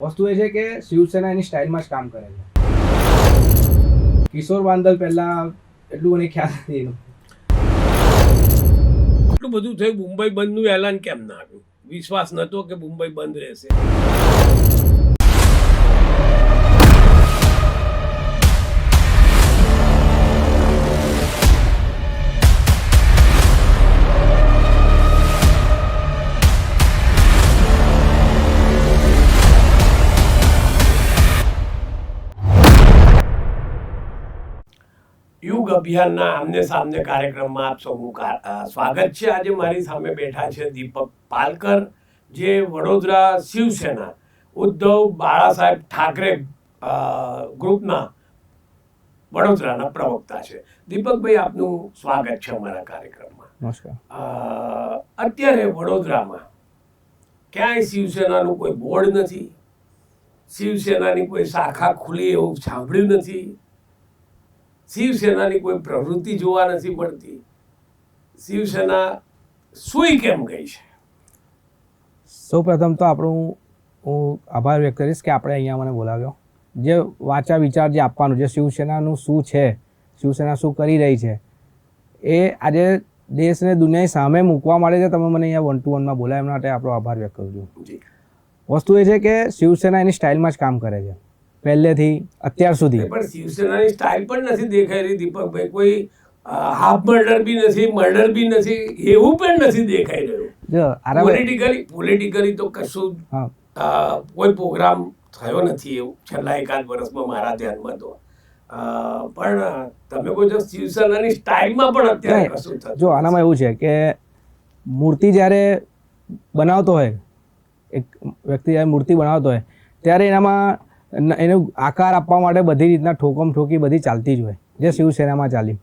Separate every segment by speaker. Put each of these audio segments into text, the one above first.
Speaker 1: વસ્તુ એ છે કે શિવસેના એની સ્ટાઇલમાં જ કામ કરે છે. કિશોર બાંદલ પહેલા એટલું મને ખ્યાલ નથી
Speaker 2: એટલું બધું થયું, મુંબઈ બંધનું એલાન કેમ ના આવ્યું? વિશ્વાસ નહોતો કે મુંબઈ બંધ રહેશે. યુગ અભિયાનના આમને સામને કાર્યક્રમમાં આપ સૌનું સ્વાગત છે. આજે મારી સામે બેઠા છે દીપક પાલકર જે વડોદરા શિવસેના ઉદ્ધવ બાળાસાહેબ ઠાકરે ગ્રુપના વડોદરાના પ્રવક્તા છે. દીપકભાઈ આપનું સ્વાગત છે અમારા કાર્યક્રમમાં.
Speaker 1: નમસ્કાર.
Speaker 2: અત્યારે વડોદરામાં ક્યાંય શિવસેનાનું કોઈ બોર્ડ નથી શિવસેનાની કોઈ શાખા ખુલી એવું સાંભળ્યું નથી શિવસેનાની કોઈ પ્રવૃત્તિ જોવા નથી મળતી. શિવસેના સુઈ કેમ ગઈ છે?
Speaker 1: સૌ પ્રથમ તો આપણું હું આભાર વ્યક્ત કરીશ કે આપણે અહીંયા મને બોલાવ્યો. જે વાચા વિચાર જે આપવાનું જે શિવસેનાનું શું છે શિવસેના શું કરી રહી છે એ આજે દેશને દુનિયાની સામે મૂકવા માટે છે તમે મને અહીંયા વન ટુ વનમાં બોલાવ્યા એના માટે આપણો આભાર વ્યક્ત કરું છું. વસ્તુ એ છે કે શિવસેના એની સ્ટાઇલમાં જ કામ કરે છે. પહેલેથી અત્યાર સુધી.
Speaker 2: પણ શિવસેનાની સ્ટાઇલ પણ નથી દેખાઈ રહી દીપકભાઈ. કોઈ હાફ મર્ડર બી નથી મર્ડર બી નથી એવું પણ નથી દેખાઈ રહ્યું.
Speaker 1: જો
Speaker 2: પોલિટિકલી પોલિટિકલી તો કશું કોઈ પ્રોગ્રામ થયો નથી એવું. છેલ્લા એકાદ વર્ષમાં મારા ધ્યાનમાં તો. પણ તમે કોઈ જો શિવસેનાની સ્ટાઇલમાં પણ અત્યારે કશું થતું
Speaker 1: જો આનામાં એવું છે કે મૂર્તિ જ્યારે બનાવતો હોય એક વ્યક્તિ જ્યારે મૂર્તિ બનાવતો હોય ત્યારે એનામાં એનો આકાર આપવા માટે બધી રીતના ઠોકમ ઠોકી બધી ચાલતી જ હોય. જે શિવસેનામાં ચાલી.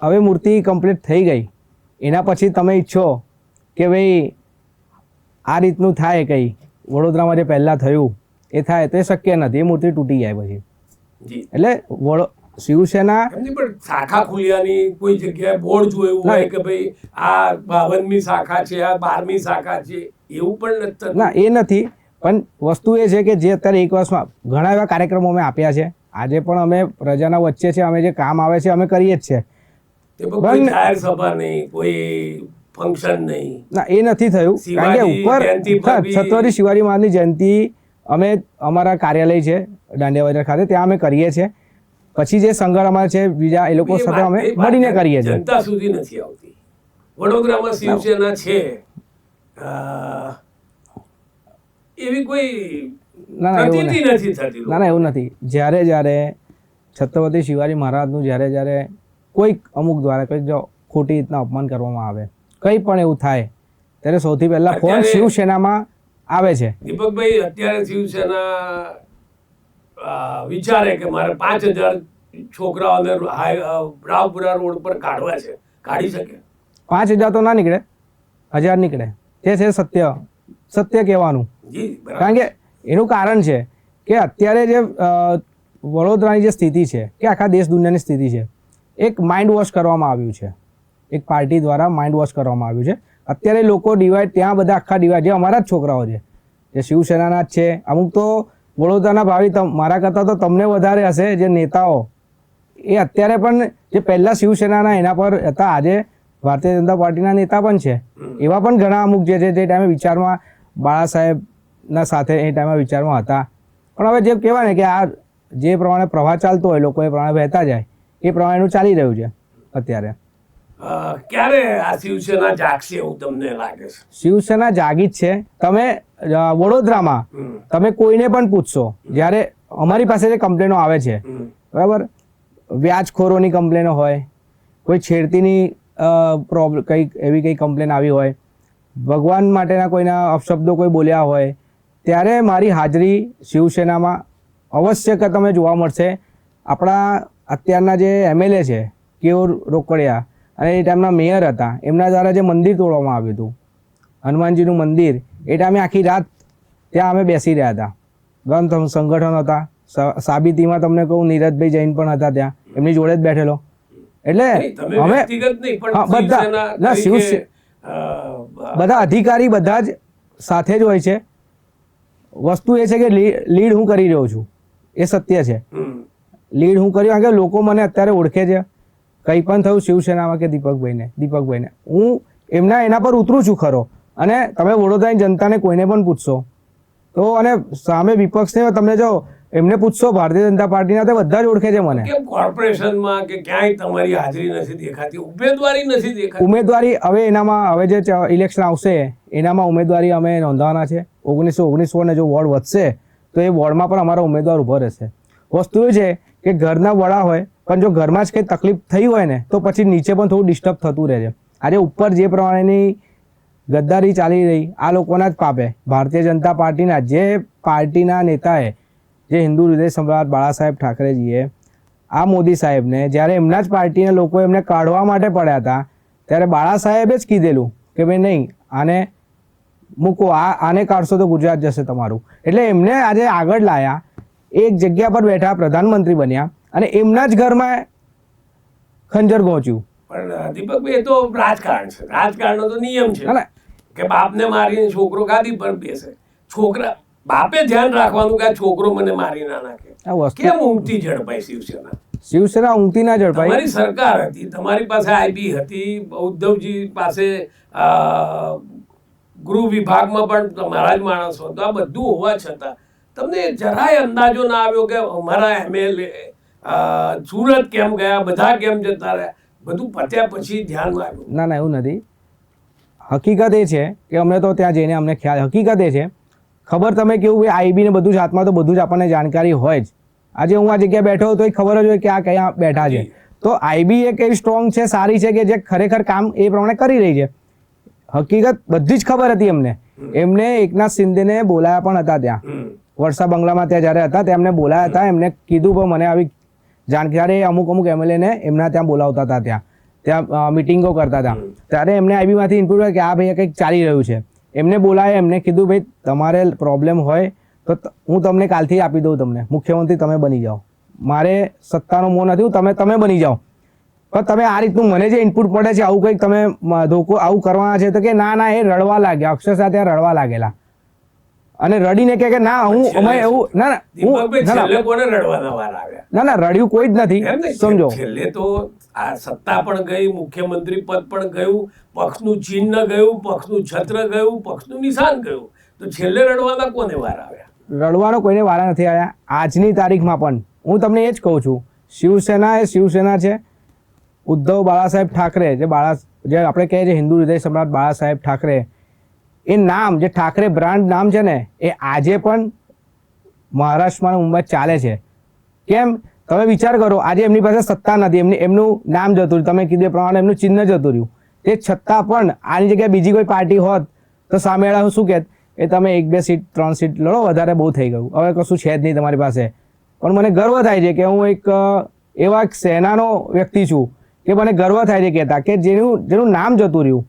Speaker 1: હવે મૂર્તિ કમ્પ્લીટ થઈ ગઈ. એના પછી તમે ઈચ્છો કે ભાઈ આ રીતનું થાય કંઈ. વડોદરામાં જે પહેલાં થયું એ થાય તો એ શક્ય નથી. એ મૂર્તિ તૂટી જાય પછી. એટલે વડો શિવસેના
Speaker 2: શાખા ખુલ્યાની કોઈ જગ્યાએ બોર્ડ જોયું હોય કે ભાઈ આ બાવનમી શાખા છે આ બારમી શાખા છે એવું પણ નથી.
Speaker 1: ના એ નથી. પણ વસ્તુ એ છે કે જે અત્યારે એક વર્ષમાં ઘણા એવા કાર્યક્રમો અમે આપ્યા છે. આજે પણ અમે પ્રજાના વચ્ચે છે અમે જે કામ આવે છે અમે કરીએ જ છે.
Speaker 2: ફંક્શન નહીં
Speaker 1: ના એ નથી થયું. કારણ કે
Speaker 2: શિવાજી
Speaker 1: ઉપર છત્રપતિ શિવાજી મહારાજની જયંતિ અમે અમારા કાર્યાલય છે દાંડિયા બજાર ખાતે ત્યાં અમે કરીએ છીએ. પછી જે સંગઠ અમારે છે બીજા એ લોકો સાથે અમે મળીને કરીએ છીએ.
Speaker 2: જનતા સુધી નથી આવતી. વડોદરામાં શિવસેના છે. એવી કોઈ
Speaker 1: ના ના એવું
Speaker 2: નથી થતી
Speaker 1: ના ના એવું નથી. જ્યારે જ્યારે છત્રપતિ શિવાજી મહારાજનું જ્યારે જ્યારે કોઈક અમુક દ્વારા કંઈક જો ખોટી રીતના અપમાન કરવામાં આવે કંઈ પણ એવું થાય ત્યારે સૌથી પહેલા ફોન શિવસેનામાં આવે છે?
Speaker 2: દીપકભાઈ અત્યારે શિવસેના વિચારે કે મારે પાંચ હજાર છોકરાઓને રાવપુરા રોડ પર કાઢવા છે. કાઢી શકે?
Speaker 1: પાંચ હજાર તો ના નીકળે. હજાર નીકળે. તે છે સત્ય. સત્ય કહેવાનું. કારણ કે એનું કારણ છે કે અત્યારે જે વડોદરાની જે સ્થિતિ છે કે આખા દેશ દુનિયાની સ્થિતિ છે એક માઇન્ડ વોશ કરવામાં આવ્યું છે. એક પાર્ટી દ્વારા માઇન્ડ વોશ કરવામાં આવ્યું છે. અત્યારે લોકો ડિવાઈડ ત્યાં બધા આખા ડિવાઈડ જે અમારા જ છોકરાઓ છે જે શિવસેનાના જ છે અમુક તો વડોદરાના ભાવિ મારા કરતાં તો તમને વધારે હશે જે નેતાઓ એ અત્યારે પણ જે પહેલાં શિવસેનાના એના પર હતા આજે ભારતીય જનતા પાર્ટીના નેતા પણ છે. એવા પણ ઘણા અમુક જે છે તે ટાઈમે વિચારમાં બાળા સાહેબના સાથે એ ટાઈમે વિચારમાં હતા. પણ હવે જે કહેવાય ને કે આ જે પ્રમાણે પ્રવાહ ચાલતો હોય લોકો એ પ્રમાણે વહેતા જાય એ પ્રમાણેનું ચાલી રહ્યું છે અત્યારે.
Speaker 2: ક્યારે આ શિવસેના જાગશે એવું તમને લાગે છે?
Speaker 1: શિવસેના જાગી જ છે. તમે વડોદરામાં તમે કોઈને પણ પૂછશો જ્યારે અમારી પાસે જે કમ્પ્લેનો આવે છે બરાબર? વ્યાજખોરોની કમ્પ્લેનો હોય કોઈ છેડતીની પ્રોબ્લેમ કંઈક એવી કંઈ કમ્પ્લેન આવી હોય ભગવાન માટેના કોઈના અપશબ્દો કોઈ બોલ્યા હોય ત્યારે મારી હાજરી શિવસેનામાં અવશ્ય કે તમે જોવા મળશે. આપણા અત્યારના જે એમએલએ છે કેઓર રોકડિયા અને એ ટાઈમના મેયર હતા એમના દ્વારા જે મંદિર તોડવામાં આવ્યું હતું હનુમાનજીનું મંદિર એ ટાઈમે આખી રાત ત્યાં અમે બેસી રહ્યા હતા. ગણ સંગઠન હતા સાબિતીમાં તમને કહું નીરજભાઈ જૈન પણ હતા ત્યાં એમની જોડે જ બેઠેલો. એટલે અમે બધા. ના, શિવસે- બધા અધિકારી બધા જ સાથે જ હોય છે. વસ્તુ એ છે કે લીડ હું કરી રહ્યો છું. એ સત્ય છે. લીડ હું કર્યું કારણ કે લોકો મને અત્યારે ઓળખે છે. કંઈ પણ થયું શિવસેનામાં કે દીપકભાઈને દીપકભાઈને. હું એમના એના પર ઉતરું છું ખરો. અને તમે વડોદરાની જનતાને કોઈને પણ પૂછશો. તો અને સામે વિપક્ષને તમે જો એમને પૂછશો ભારતીય જનતા પાર્ટીના તો બધા જ ઓળખે છે મને.
Speaker 2: કેમ કોર્પોરેશનમાં કે ક્યાંય તમારી હાજરી નથી દેખાતી ઉમેદવારી નથી દેખાતી?
Speaker 1: ઉમેદવારી હવે એનામાં હવે જે ઇલેક્શન આવશે એનામાં ઉમેદવારી અમે નોંધવાના છે. ઓગણીસો ઓગણીસ ને જો વોર્ડ વધશે તો એ વોર્ડમાં પણ અમારો ઉમેદવાર ઊભો રહેશે. વસ્તુ એ છે કે ઘરના વડા હોય પણ જો ઘરમાં જ કંઈ તકલીફ થઈ હોય ને તો પછી નીચે પણ થોડું ડિસ્ટર્બ થતું રહે છે. આજે ઉપર જે પ્રમાણેની ગદ્દારી ચાલી રહી આ લોકોના જ પાપે. ભારતીય જનતા પાર્ટીના જે પાર્ટીના નેતાએ જે હિન્દુ હૃદય સમ્રાટ બાળા સાહેબ ઠાકરેજીએ આ મોદી સાહેબને જ્યારે એમના જ પાર્ટીના લોકો એમને કાઢવા માટે પડ્યા હતા ત્યારે બાળા સાહેબે જ કીધેલું કે ભાઈ નહીં આને મૂકો આ આને કાઢશો તો ગુજરાત જશે તમારું. એટલે એમને આજે આગળ લાયા એક જગ્યા પર બેઠા પ્રધાનમંત્રી બન્યા અને એમના જ ઘરમાં ખંજર ગોચ્યું
Speaker 2: પણ દીપકભાઈ એ તો રાજકારણ છે. રાજકારણનો તો નિયમ છે. કે બાપને મારીને છોકરો ગાદી પર બેસે. છોકરા બાપે ધ્યાન રાખવાનું કે આ છોકરો મને મારી ના નાખે.
Speaker 1: આ
Speaker 2: કેમ ઊંઘતી ઝડપાઈ શિવસેના?
Speaker 1: શિવસેના ઊંઘતી ના ઝડપાઈ
Speaker 2: તમારી સરકાર હતી તમારી પાસે આઈબી હતી ઉદ્ધવજી પાસે ગૃહ વિભાગમાં પણ તમારા જ માણસો તો આ બધું હોવા છતાં તમને જરાય અંદાજો ના આવ્યો કે અમારા એમએલએ સુરત કેમ ગયા બધા કેમ જતા રહ્યા? બધું પત્યા પછી ધ્યાનમાં આવ્યું.
Speaker 1: ના ના એવું નથી. હકીકત એ છે કે અમે તો ત્યાં જઈને અમને ખ્યાલ હકીકત એ છે ખબર તમે કેવું કે આઈબી ને બધું જ હાથમાં તો બધું જ આપણને જાણકારી હોય જ. આજે હું આ જગ્યાએ બેઠો તો એ ખબર જ હોય કે આ કયા બેઠા છે. તો આઈબી એક એવી સ્ટ્રોંગ છે સારી છે કે જે ખરેખર કામ એ પ્રમાણે કરી રહી છે. હકીકત બધી જ ખબર હતી એમને. એમને એકનાથ શિંદેને બોલાયા પણ હતા ત્યાં. વર્ષા બંગલામાં ત્યાં જ્યારે હતા તેમને બોલાયા હતા એમને કીધું પણ મને આવી જાણકારી. અમુક અમુક એમએલએને એમના ત્યાં બોલાવતા હતા ત્યાં. ત્યાં મિટિંગો કરતા હતા. ત્યારે એમને આઈબીમાંથી ઇન્પુટ કે આ ભાઈ કંઈક ચાલી રહ્યું છે. એમને બોલાય એમને કીધું ભાઈ તમારે પ્રોબ્લેમ હોય તો હું તમને કાલથી આપી દઉં તમને. મુખ્યમંત્રી તમે બની જાઓ. મારે સત્તાનો મોહ નથી તમે તમે બની જાઓ. પણ તમે આ રીતનું મને જે ઇનપુટ પડે છે આવું કંઈક તમે ધોકો આવું કરવાના છે તો કે ના ના એ રડવા લાગ્યા. અક્ષર સાથે રડવા લાગેલા. અને રડીને કે કે ના હું અમે એવું ના ના હું
Speaker 2: દીપકભાઈ
Speaker 1: ના, ના
Speaker 2: કોને રડવાના વાર આવ્યા
Speaker 1: ના ના રડ્યું કોઈ જ નથી સમજો.
Speaker 2: છેલ્લે તો આ સત્તા પણ ગઈ મુખ્યમંત્રી પદ પણ ગયું પક્ષનું ચિહ્ન ગયું પક્ષનું છત્ર ગયું પક્ષનું નિશાન ગયું. તો છેલ્લે રડવાના કોને વાર આવ્યા?
Speaker 1: રડવાનો કોઈને વારા નથી આવ્યા. આજની તારીખમાં પણ હું તમને એ જ કહું છું, શિવસેના એ શિવસેના છે, ઉદ્ધવ બાળાસાહેબ ઠાકરે, જે બાળા, જે આપણે કહીએ છીએ હિન્દુ હૃદય સમ્રાટ બાળાસાહેબ ઠાકરે, એ નામ, જે ઠાકરે બ્રાન્ડ નામ છે ને, એ આજે પણ મહારાષ્ટ્રમાં મુંબઈ ચાલે છે. કેમ? તમે વિચાર કરો, આજે એમની પાસે સત્તા નથી, એમની, એમનું નામ જતું રહ્યું. તમે કીધું પ્રમાણે એમનું ચિહ્ન જતું રહ્યું. તે છતાં પણ આની જગ્યાએ બીજી કોઈ પાર્ટી હોત, તો સામેવાળા શું કહેત? એ તમે એક બે સીટ, ત્રણ સીટ લડો, વધારે બહુ થઈ ગયું. હવે કશું છે જ નહીં તમારી પાસે. પણ મને ગર્વ થાય છે કે હું એક એવા એક સેનાનો વ્યક્તિ છું કે મને ગર્વ થાય છે કહેતા કે જેનું જેનું નામ જતું રહ્યું,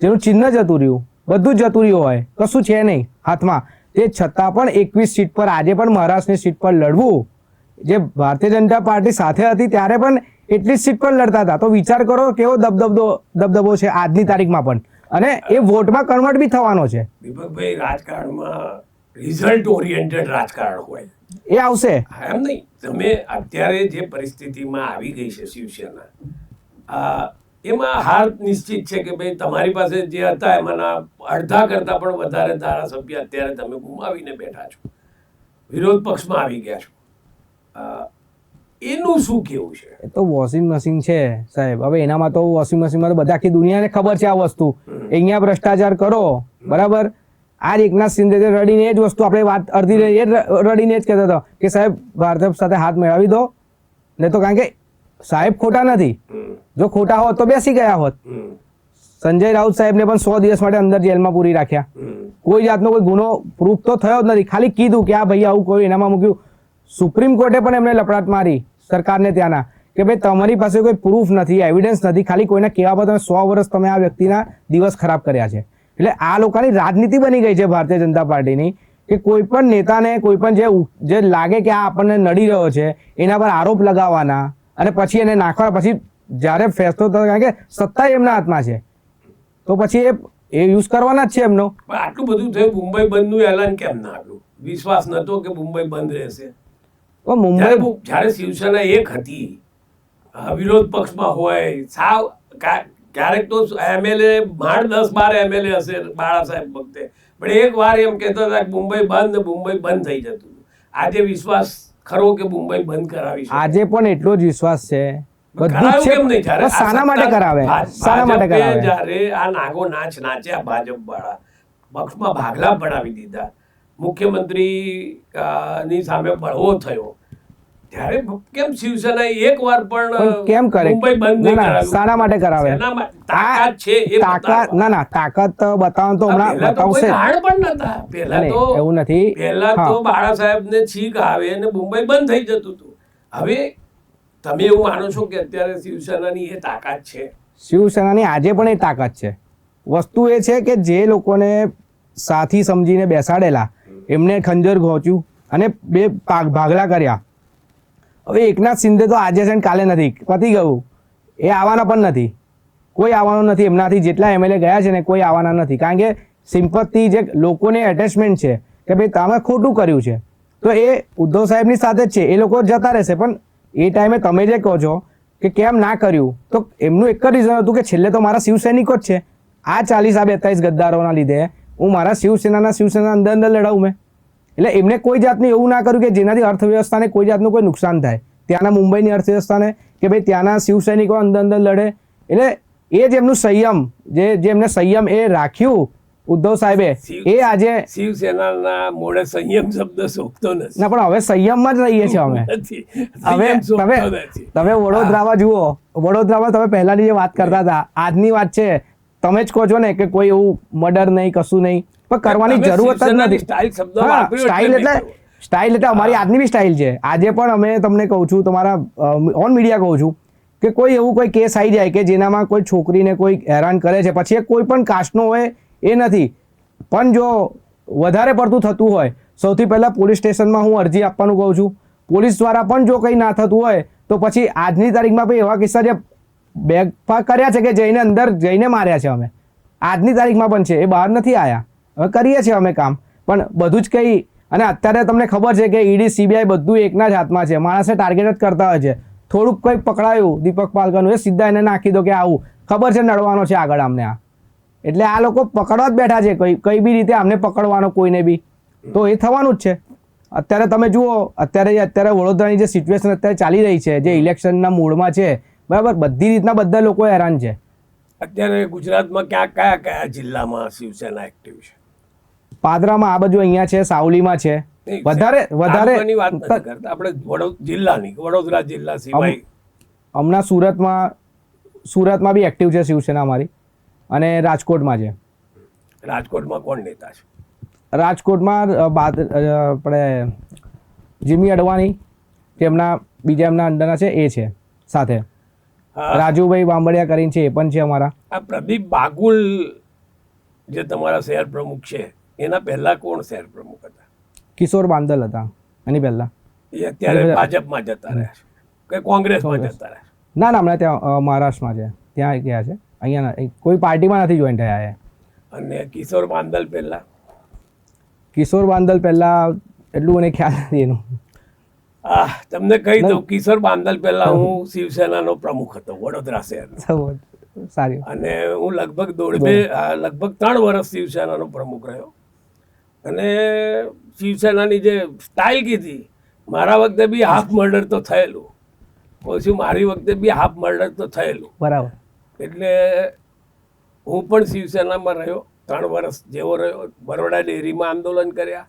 Speaker 1: જેનું ચિહ્ન જતું રહ્યું, બધું જતું રહ્યું હોય. કશું છે નહીં હાથમાં. તે છતાં પણ એકવીસ સીટ પર, આજે પણ મહારાષ્ટ્રની સીટ પર લડવું, જે ભારતીય જનતા પાર્ટી સાથે હતી ત્યારે પણ એટલી સીટ પર લડતા હતા. તો વિચાર કરો કેવો દબદબો દબદબો છે આજની તારીખમાં પણ. અને એ વોટમાં કન્વર્ટ બી થવાનો છે.
Speaker 2: દીપકભાઈ રાજકારણમાં રિઝલ્ટ ઓરિએન્ટેડ રાજકારણ હોય.
Speaker 1: એ આવશે.
Speaker 2: એમ નહીં. તમે અત્યારે જે પરિસ્થિતિમાં આવી ગઈ છે શિવસેના એમાં હાર નિશ્ચિત છે કે ભાઈ તમારી પાસે જે હતા એમાંના અડધા કરતાં પણ વધારે ધારાસભ્ય અત્યારે તમે ગુમાવીને બેઠા છો. વિરોધ પક્ષમાં આવી ગયા છો. એનું શું કેવું છે?
Speaker 1: એ તો વોશિંગ મશીન છે સાહેબ. હવે એનામાં તો વોશિંગ મશીનમાં તો બધા આખી દુનિયાને ખબર છે આ વસ્તુ. અહીંયા ભ્રષ્ટાચાર કરો. બરાબર? આ એકનાથ શિંદે રડીને એ જ વસ્તુ આપણે વાત અડધી એ રડીને જ કહેતો હતો કે સાહેબ ભારત સાથે હાથ મેળવી દો. નહીં તો કારણ કે સાહેબ ખોટા નથી. જો ખોટા હોત તો બેસી ગયા હોત. સંજય રાઉત સાહેબને પણ સો દિવસ માટે અંદર જેલમાં પૂરી રાખ્યા. કોઈ જાતનો કોઈ ગુનો પ્રૂફ તો થયો જ નથી. ખાલી કીધું કે આ ભાઈ આવું કોઈ એનામાં મૂક્યું. સુપ્રીમ કોર્ટે પણ એમને લપડાટ મારી સરકારને ત્યાંના કે ભાઈ તમારી પાસે કોઈ પ્રૂફ નથી એવિડન્સ નથી, ખાલી કોઈને કહેવા પર તમે સો વર્ષ તમે આ વ્યક્તિના દિવસ ખરાબ કર્યા છે. એટલે આ લોકોની રાજનીતિ બની ગઈ છે ભારતીય જનતા પાર્ટીની કે કોઈ પણ નેતાને, કોઈ પણ જે જે લાગે કે આ આપણને નડી રહ્યો છે, એના પર આરોપ લગાવવાના અને પછી એને નાખવા, પછી જ્યારે ફેસલો થયો કારણ કે સત્તા એમના હાથમાં છે. તો પછી એ એ યુઝ કરવાના જ છે એમનો.
Speaker 2: આટલું બધું થયું, મુંબઈ બંધનું એલાન કેમ ના આવ્યું વિશ્વાસ નતો કે મુંબઈ બંધ રહેશે.
Speaker 1: મુંબઈ
Speaker 2: જ્યારે શિવસેના એક હતી વિરોધ પક્ષમાં હોય સાવ ક્યારેક તો એમએલએ માંડ દસ બાર એમએલએ હશે બાળા સાહેબ વખતે. પણ એક વાર એમ કહેતા હતા કે મુંબઈ બંધ મુંબઈ બંધ થઈ જતું આજે વિશ્વાસ ખરો કે મુંબઈ બંધ કરાવી
Speaker 1: આજે પણ એટલો જ વિશ્વાસ છે. બધું માટે કરાવે માટે કરાવે.
Speaker 2: જ્યારે આ નાગો નાચ નાચ્યા ભાજપ વાળા પક્ષમાં ભાગલા પડાવી દીધા. મુખ્યમંત્રી ની સામે બળવો થયો. ત્યારે કેમ શિવસેના એક વાર પણ
Speaker 1: કેમ કરે?
Speaker 2: મુંબઈ બંધ
Speaker 1: ના ના? શાના માટે કરાવે.
Speaker 2: તાકાત છે એ
Speaker 1: તાકાત ના ના તાકાત બતાવો તો હમણાં બતાવશે.
Speaker 2: હાડ પણ નતા. પહેલા તો
Speaker 1: એવું નથી.
Speaker 2: પહેલા તો બાળા સાહેબ ને છીક આવે અને મુંબઈ બંધ થઈ જતું હતું. હવે તમે એવું માનો છો કે અત્યારે શિવસેનાની એ તાકાત છે?
Speaker 1: શિવસેનાની આજે પણ એ તાકાત છે. વસ્તુ એ છે કે જે લોકોને સાથી સમજીને બેસાડેલા એમને ખંજર ઘોચ્યું અને બે ભાગ- ભાગલા કર્યા. હવે એકનાથ શિંદે તો આજે છે કાલે નથી. પતી ગયું. એ આવવાના પણ નથી. કોઈ આવવાનું નથી. એમનાથી જેટલા એમએલએ ગયા છે ને કોઈ આવવાના નથી. કારણ કે સિમ્પતિ જે લોકોને એટેચમેન્ટ છે કે ભાઈ તમે ખોટું કર્યું છે. તો એ ઉદ્ધવ સાહેબની સાથે જ છે. એ લોકો જતા રહેશે. પણ એ ટાઈમે તમે જે કહો છો કે કેમ ના કર્યું, તો એમનું એક જ રીઝન હતું કે છેલ્લે તો મારા શિવસૈનિકો જ છે. આ ચાલીસ આ બેતાલીસ ગદ્દારોના લીધે હું મારા શિવસેનાના શિવસેના અંદર અંદર લડાવું મેં. એટલે એમને કોઈ જાતનું એવું ના કર્યું કે જેનાથી અર્થવ્યવસ્થાને કોઈ જાતનું કોઈ નુકસાન થાય. ત્યાંના મુંબઈની અર્થવ્યવસ્થાને કે ભાઈ ત્યાંના શિવસૈનિકો અંદર અંદર લડે. એટલે એ જ એમનું સંયમ જે જે એમને સંયમ એ રાખ્યું ઉદ્ધવ સાહેબે એ આજે
Speaker 2: શિવસેનાના મોડે સંયમ શબ્દ સોખતો નથી.
Speaker 1: ના પણ હવે સંયમમાં જ રહીએ છીએ અમે. હવે તમે તમે વડોદરામાં જુઓ વડોદરામાં તમે પહેલાની જે વાત કરતા હતા આજની વાત છે તમે જ કહો છો ને કે કોઈ એવું મર્ડર નહીં કશું નહીં. પણ કરવાની જરૂરત જ નથી.
Speaker 2: સ્ટાઇલ એટલે
Speaker 1: સ્ટાઇલ એટલે અમારી આજની બી સ્ટાઇલ છે. આજે પણ અમે તમને કહું છું તમારા ઓન મીડિયા કહું છું કે કોઈ એવું કોઈ કેસ આવી જાય કે જેનામાં કોઈ છોકરીને કોઈ હેરાન કરે છે. પછી એ કોઈ પણ કાસ્ટનો હોય એ નથી. પણ જો વધારે પડતું થતું હોય સૌથી પહેલાં પોલીસ સ્ટેશનમાં હું અરજી આપવાનું કહું છું. પોલીસ દ્વારા પણ જો કંઈ ના થતું હોય તો પછી આજની તારીખમાં ભાઈ એવા કિસ્સા જે બેગ કર્યા છે કે જઈને અંદર જઈને માર્યા છે અમે. આજની તારીખમાં પણ છે. એ બહાર નથી આવ્યા હવે કરીએ છીએ અમે કામ. પણ બધું જ કંઈ અને અત્યારે તમને ખબર છે કે ઈડી, સીબીઆઈ બધું એકના જ હાથમાં છે. માણસે ટાર્ગેટ જ કરતા હોય છે. થોડુંક કંઈક પકડાયું દીપક પાલકરનું એ સીધા એને નાખી દો કે આવું. ખબર છે નડવાનો છે આગળ અમને આ. એટલે આ લોકો પકડવા જ બેઠા છે. કઈ કઈ બી રીતે અમને પકડવાનો કોઈને બી. તો એ થવાનું જ છે. અત્યારે તમે જુઓ, અત્યારે અત્યારે વડોદરાની જે સિચ્યુએશન અત્યારે ચાલી રહી છે, જે ઇલેક્શનના મૂડમાં છે, બરાબર? બધી રીતના બધા લોકો હેરાન છે.
Speaker 2: અત્યારે ગુજરાતમાં ક્યાં, કયા કયા જિલ્લામાં શિવસેના એક્ટિવ છે?
Speaker 1: પાદરામાં આ બાજુ અહીંયા છે સાવલીમાં છે. વધારે વધારે
Speaker 2: વાત કરતા. આપણે વડોદરા જિલ્લાની વડોદરા જિલ્લા સિવાય.
Speaker 1: હમણાં સુરતમાં સુરતમાં બી એક્ટિવ છે શિવસેના અમારી. અને રાજકોટમાં છે.
Speaker 2: રાજકોટમાં કોણ નેતા છે?
Speaker 1: રાજકોટમાં બાદ આપણે જીમી અડવાણી તેમના બીજા એમના અંડરના છે એ છે સાથે. રાજુભાઈ બાંબડિયા કરીને છે એ પણ છે અમારા.
Speaker 2: આ પ્રદીપ બાગુલ જે તમારા શહેર પ્રમુખ છે એના પહેલા કોણ શહેર પ્રમુખ હતા?
Speaker 1: કિશોર બાંદલ હતા. એની પહેલા.
Speaker 2: એ અત્યારે ભાજપમાં જતા રહ્યા છે. કે કોંગ્રેસમાં જતા રહ્યા
Speaker 1: ના ના હમણાં ત્યાં મહારાષ્ટ્રમાં છે. ત્યાં ગયા છે. અહીંયા કોઈ પાર્ટીમાં નથી જોઈન થયા એ.
Speaker 2: અને કિશોર બાંદલ પહેલા?
Speaker 1: કિશોર બાંદલ પહેલા એટલું મને ખ્યાલ નથી એનું.
Speaker 2: આ તમને કહી દઉં કિશોર બાંદલ પહેલા હું શિવસેનાનો પ્રમુખ હતો વડોદરા શહેર
Speaker 1: સારી.
Speaker 2: અને હું લગભગ દોઢ બે આ લગભગ ત્રણ વર્ષ શિવસેનાનો પ્રમુખ રહ્યો. અને શિવસેનાની જે સ્ટાઇલ કીધી મારા વખતે બી હાફ મર્ડર તો થયેલું. પછી મારી વખતે બી હાફ મર્ડર તો થયેલું.
Speaker 1: બરાબર.
Speaker 2: એટલે હું પણ શિવસેનામાં રહ્યો ત્રણ વર્ષ જેવો રહ્યો બરોડા ડેરીમાં આંદોલન કર્યા.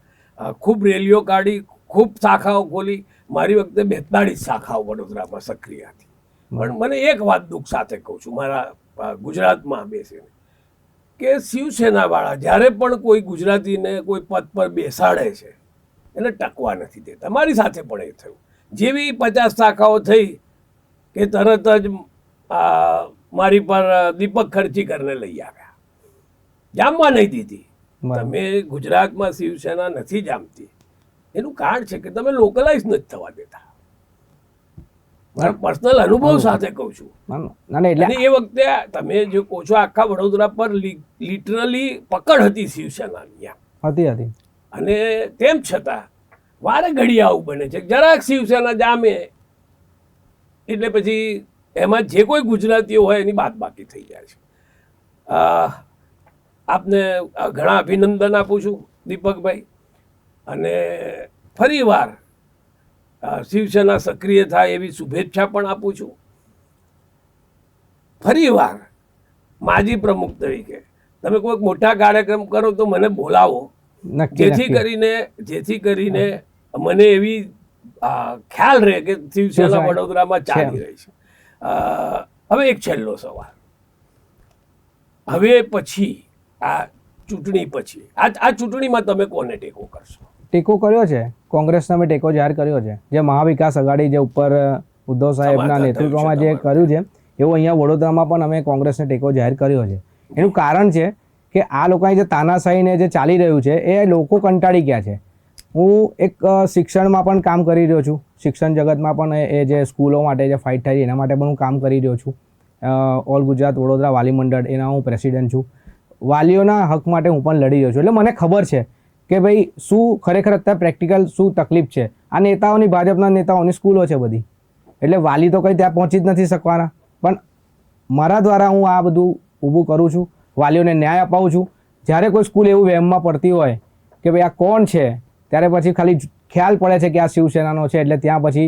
Speaker 2: ખૂબ રેલીઓ કાઢી ખૂબ શાખાઓ ખોલી. મારી વખતે બેતાળીસ શાખાઓ વડોદરામાં સક્રિય હતી. પણ મને એક વાત દુઃખ સાથે કહું છું મારા ગુજરાતમાં બેસીને કે શિવસેનાવાળા જ્યારે પણ કોઈ ગુજરાતીને કોઈ પદ પર બેસાડે છે એને ટકવા નથી દેતા. મારી સાથે પણ એ થયું. જેવી પચાસ શાખાઓ થઈ કે તરત જ આ, મારી પર દીપક ખર્ચી કરીને લઈ આવ્યા. જામવા નહીં દીધી. તમે ગુજરાતમાં શિવસેના નથી જામતી. એનું કારણ છે કે તમે લોકલાઇઝ નથી થવા દેતા. પર્સનલ અનુભવ સાથે કહું છું.
Speaker 1: એટલે
Speaker 2: એ વખતે તમે જે કહો છો આખા વડોદરા પર લિટરલી પકડ હતી શિવસેનાની
Speaker 1: હતી હતી.
Speaker 2: અને તેમ છતાં વારે ઘડી આવું બને છે. જરાક શિવસેના જામે એટલે પછી એમાં જે કોઈ ગુજરાતીઓ હોય એની બાદ બાકી થઈ જાય છે. આપને ઘણા અભિનંદન આપું છું દીપકભાઈ. અને ફરીવાર અ, શિવસેના સક્રિય થાય એવી શુભેચ્છા પણ આપું છું. ફરીવાર માજી પ્રમુખ તરીકે તમે કોઈ મોટા કાર્યક્રમ કરો તો મને બોલાવો. જેથી કરીને જેથી કરીને મને એવી આ, ખ્યાલ રહે કે શિવસેના
Speaker 1: શિવસેના
Speaker 2: વડોદરામાં ચાલી રહી છે. હવે એક છેલ્લો સવાલ. હવે પછી આ ચૂંટણી પછી આ આ ચૂંટણીમાં તમે કોને ટેકો કરશો?
Speaker 1: ટેકો કર્યો છે? કોંગ્રેસને અમે ટેકો જાહેર કર્યો છે. જે મહાવિકાસ આઘાડી જે ઉપર ઉદ્ધવ સાહેબના નેતૃત્વમાં જે કર્યું છે એવું અહીંયા વડોદરામાં પણ અમે કોંગ્રેસને ટેકો જાહેર કર્યો છે. એનું કારણ છે કે આ લોકોની જે તાનાશાહીને જે ચાલી રહ્યું છે એ લોકો કંટાળી ગયા છે. હું એક શિક્ષણમાં પણ કામ કરી રહ્યો છું. શિક્ષણ જગતમાં પણ એ- એ જે સ્કૂલો માટે જે ફાઇટ થાય છે એના માટે પણ હું કામ કરી રહ્યો છું. ઓલ ગુજરાત વડોદરા વાલી મંડળ એના હું પ્રેસિડેન્ટ છું. વાલીઓના હક માટે હું પણ લડી રહ્યો છું. એટલે મને ખબર છે કે ભાઈ શું ખરેખર અત્યારે પ્રેક્ટિકલ શું તકલીફ છે? આ નેતાઓની, ભાજપના નેતાઓની સ્કૂલો છે બધી. એટલે વાલી તો કંઈ ત્યાં પહોંચી જ નથી શકવાના. પણ મારા દ્વારા હું આ બધું ઊભું કરું છું, વાલીઓને ન્યાય અપાવું છું. જ્યારે કોઈ સ્કૂલ એવું વહેમમાં પડતી હોય કે ભાઈ આ કોણ છે, ત્યારે પછી ખાલી ખ્યાલ પડે છે કે આ શિવસેનાનો છે, એટલે ત્યાં પછી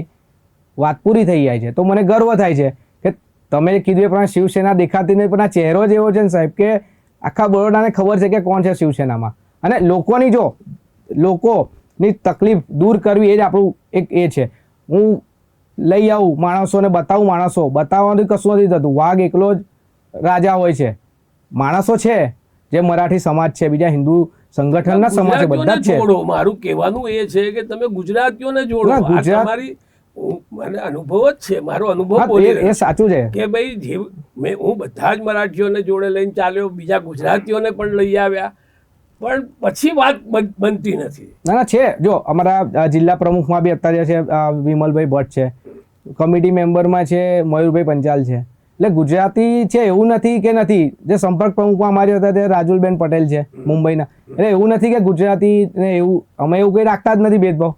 Speaker 1: વાત પૂરી થઈ જાય છે. તો મને ગર્વ થાય છે કે તમે કીધું એ પ્રમાણે શિવસેના દેખાતી નહીં, પણ આ ચહેરો જ એવો છે ને સાહેબ કે આખા બરોડાને ખબર છે કે કોણ છે શિવસેનામાં. અને લોકોની જો લોકોની તકલીફ દૂર કરવી એ જ આપણું એક એ છે. હું લઈ આવું માણસોને બતાવું માણસો. બતાવવાનું કશું નથી થતું. વાઘ એકલો જ રાજા હોય છે. માણસો છે જે મરાઠી સમાજ છે બીજા હિન્દુ સંગઠનના સમાજ બધા છે.
Speaker 2: મારું કહેવાનું એ છે કે તમે ગુજરાતીઓને જોડો. તમારી મને અનુભવ જ છે. મારો અનુભવ
Speaker 1: એ સાચું છે.
Speaker 2: કે ભાઈ જે મેં હું બધા જ મરાઠીઓને જોડે લઈને ચાલ્યો બીજા ગુજરાતીઓને પણ લઈ આવ્યા. પણ પછી વાત બન- બનતી નથી.
Speaker 1: ના ના છે. જો અમારા જિલ્લા પ્રમુખમાં બી અત્યારે છે વિમલભાઈ ભટ્ટ છે. કમિટી મેમ્બરમાં છે મયુરભાઈ પંચાલ છે. એટલે ગુજરાતી છે એવું નથી કે નથી. જે સંપર્ક પ્રમુખમાં અમારી હતા તે રાજુલબેન પટેલ છે મુંબઈના. એટલે એવું નથી કે ગુજરાતી ને એવું અમે એવું કંઈ રાખતા જ નથી ભેદભાવ.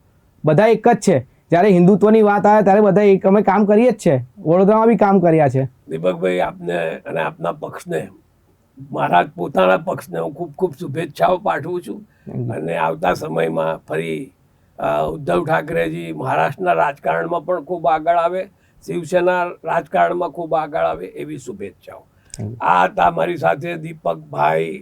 Speaker 1: બધા એક જ છે. જ્યારે હિન્દુત્વની વાત આવે ત્યારે બધા એક અમે કામ કરીએ જ છે. વડોદરામાં બી કામ કર્યા છે.
Speaker 2: દીપકભાઈ આપને અને આપના પક્ષને મારા પોતાના પક્ષને હું ખૂબ ખૂબ શુભેચ્છાઓ પાઠવું છું. અને આવતા સમયમાં ફરી ઉદ્ધવ ઠાકરેજી મહારાષ્ટ્રના રાજકારણમાં પણ ખૂબ આગળ આવે શિવસેના રાજકારણમાં ખૂબ આગળ આવે એવી શુભેચ્છાઓ. આ હતા મારી સાથે દીપકભાઈ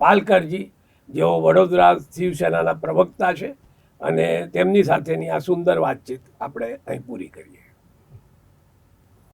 Speaker 2: પાલકરજી જેઓ વડોદરા શિવસેનાના પ્રવક્તા છે. અને તેમની સાથેની આ સુંદર વાતચીત આપણે અહીં પૂરી કરીએ.